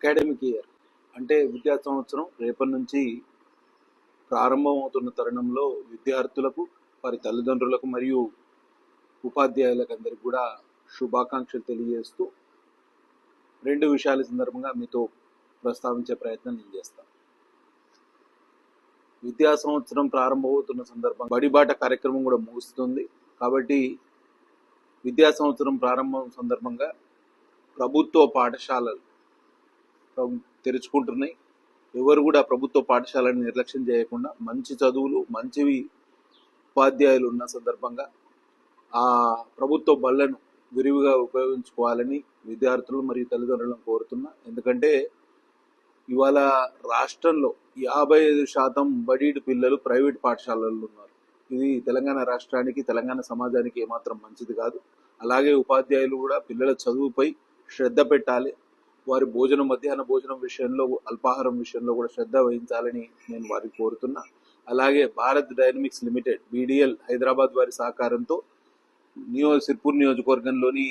Academic year. అంటే విద్యా సంవత్సరం రేపటి నుంచి ప్రారంభమవుతున్న తరుణంలో విద్యార్థులకు వారి తల్లిదండ్రులకు మరియు ఉపాధ్యాయులకు అందరికి కూడా శుభాకాంక్షలు తెలియజేస్తూ రెండు విషయాల సందర్భంగా మీతో ప్రస్తావించే ప్రయత్నం నేను చేస్తాను. విద్యా సంవత్సరం ప్రారంభమవుతున్న సందర్భం బడిబాట కార్యక్రమం కూడా ముగుస్తుంది. కాబట్టి విద్యా సంవత్సరం ప్రారంభం సందర్భంగా ప్రభుత్వ పాఠశాలలు తెరుచుకుంటున్నాయి. ఎవరు కూడా ప్రభుత్వ పాఠశాలను నిర్లక్ష్యం చేయకుండా మంచి చదువులు మంచివి ఉపాధ్యాయులు ఉన్న సందర్భంగా ఆ ప్రభుత్వ బళ్ళను విరివిగా ఉపయోగించుకోవాలని విద్యార్థులు మరియు తల్లిదండ్రులను కోరుతున్నా. ఎందుకంటే ఇవాళ రాష్ట్రంలో యాభై ఐదు శాతం బడీడు పిల్లలు ప్రైవేట్ పాఠశాలల్లో ఉన్నారు. ఇది తెలంగాణ రాష్ట్రానికి తెలంగాణ సమాజానికి ఏమాత్రం మంచిది కాదు. అలాగే ఉపాధ్యాయులు కూడా పిల్లల చదువుపై శ్రద్ధ పెట్టాలి. వారి భోజనం మధ్యాహ్న భోజనం విషయంలో అల్పాహారం విషయంలో కూడా శ్రద్ధ వహించాలని నేను వారికి కోరుతున్నా. అలాగే Bharat dynamics limited BDL Hyderabad వారి సహకారంతో నియో సిర్పూర్ నియోజకవర్గంలోని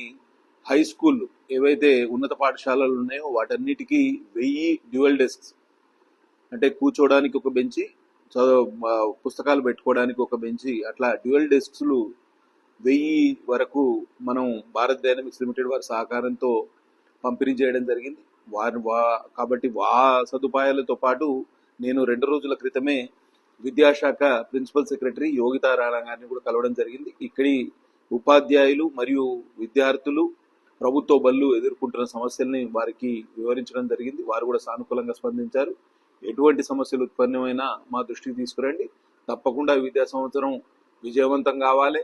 హై స్కూల్ ఏవైతే ఉన్నత పాఠశాలలు ఉన్నాయో వాటన్నిటికీ వెయ్యి డ్యూయల్ డెస్క్స్ అంటే కూర్చోవడానికి ఒక బెంచి చదువు పుస్తకాలు పెట్టుకోవడానికి ఒక బెంచి అట్లా డ్యూయల్ డెస్క్స్లు వెయ్యి వరకు మనం భారత్ డైనమిక్స్ లిమిటెడ్ వారి సహకారంతో పంపిణీ చేయడం జరిగింది. వారి వా కాబట్టి వా సదుపాయాలతో పాటు నేను రెండు రోజుల క్రితమే విద్యాశాఖ ప్రిన్సిపల్ సెక్రటరీ యోగితా రాణా గారిని కూడా కలవడం జరిగింది. ఇక్కడి ఉపాధ్యాయులు మరియు విద్యార్థులు ప్రభుత్వ బళ్ళు ఎదుర్కొంటున్న సమస్యల్ని వారికి వివరించడం జరిగింది. వారు కూడా సానుకూలంగా స్పందించారు. ఎటువంటి సమస్యలు ఉత్పన్నమైనా మా దృష్టికి తీసుకురండి. తప్పకుండా విద్యా సంవత్సరం విజయవంతం కావాలి.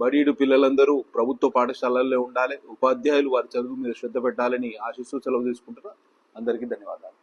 బడీడు పిల్లలందరూ ప్రభుత్వ పాఠశాలల్లో ఉండాలి. ఉపాధ్యాయులు వారి చదువు మీద శ్రద్ధ పెట్టాలని ఆశిస్తూ సెలవు తీసుకుంటున్నా. అందరికీ ధన్యవాదాలు.